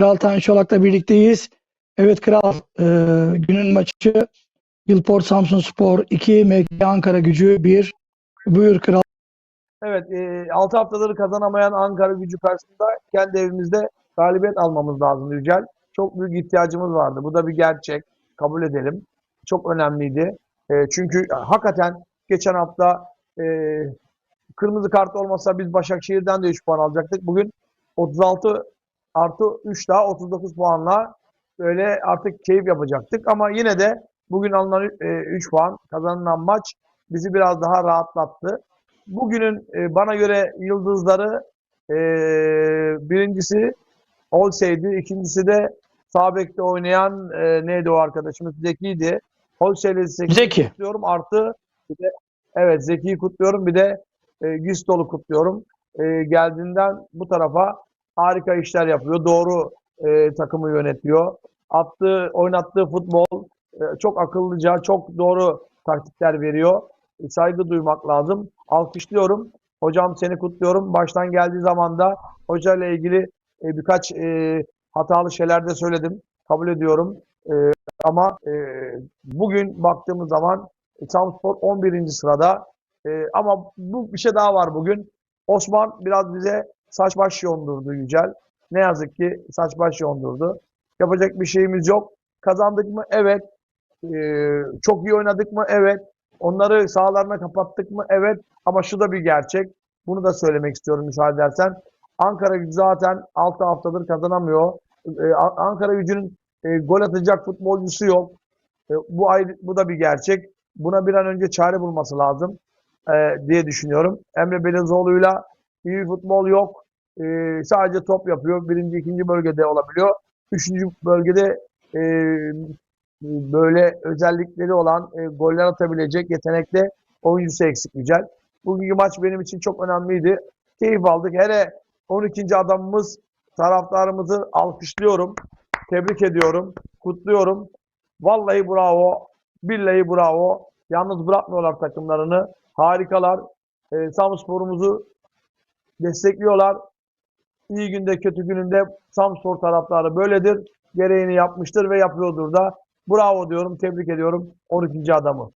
Kral Tan Çolak'la birlikteyiz. Evet Kral, e, günün maçı Yılport Samsun Spor 2, MK Ankara Gücü 1. Buyur Kral. Evet, e, 6 haftaları kazanamayan Ankara gücü karşısında kendi evimizde galibiyet almamız lazım Yücel. Çok büyük ihtiyacımız vardı. Bu da bir gerçek. Kabul edelim. Çok önemliydi. E, çünkü hakikaten geçen hafta e, kırmızı kart olmasa biz Başakşehir'den de 3 puan alacaktık. Bugün 36 artı 3 daha 39 puanla böyle artık keyif yapacaktık. Ama yine de bugün alınan 3 puan kazanılan maç bizi biraz daha rahatlattı. Bugünün e, bana göre yıldızları e, birincisi Olsey'di. ikincisi de sağ bekte oynayan e, neydi o arkadaşımız? Zeki'ydi. Olsey'le Zeki'yi Zeki. kutluyorum. Artı bir de evet Zeki'yi kutluyorum. Bir de e, Güstol'u kutluyorum. E, geldiğinden bu tarafa harika işler yapıyor. Doğru e, takımı yönetiyor. Attığı, oynattığı futbol e, çok akıllıca, çok doğru taktikler veriyor. E, saygı duymak lazım. Alkışlıyorum. Hocam seni kutluyorum. Baştan geldiği zaman da hocayla ilgili e, birkaç e, hatalı şeyler de söyledim. Kabul ediyorum. E, ama e, bugün baktığımız zaman e, Samspor 11. sırada. E, ama bu bir şey daha var bugün. Osman biraz bize saç baş yondurdu Yücel. Ne yazık ki saç baş yondurdu. Yapacak bir şeyimiz yok. Kazandık mı? Evet. E, çok iyi oynadık mı? Evet. Onları sahalarına kapattık mı? Evet. Ama şu da bir gerçek. Bunu da söylemek istiyorum müsaade edersen. Ankara gücü zaten 6 haftadır kazanamıyor. Ee, Ankara gücünün e, gol atacak futbolcusu yok. E, bu ayrı, bu da bir gerçek. Buna bir an önce çare bulması lazım e, diye düşünüyorum. Emre Belezoğlu'yla iyi futbol yok. E, sadece top yapıyor. Birinci, ikinci bölgede olabiliyor. Üçüncü bölgede e, böyle özellikleri olan, e, goller atabilecek yetenekli oyuncusu eksik Yücel. Bugünkü maç benim için çok önemliydi. Keyif aldık. Hele 12. adamımız taraftarımızı alkışlıyorum. Tebrik ediyorum. Kutluyorum. Vallahi bravo. Billahi bravo. Yalnız bırakmıyorlar takımlarını. Harikalar. E, Samspor'umuzu destekliyorlar. İyi günde kötü gününde Samspor taraftarı böyledir. Gereğini yapmıştır ve yapıyordur da. Bravo diyorum. Tebrik ediyorum 12. adamı.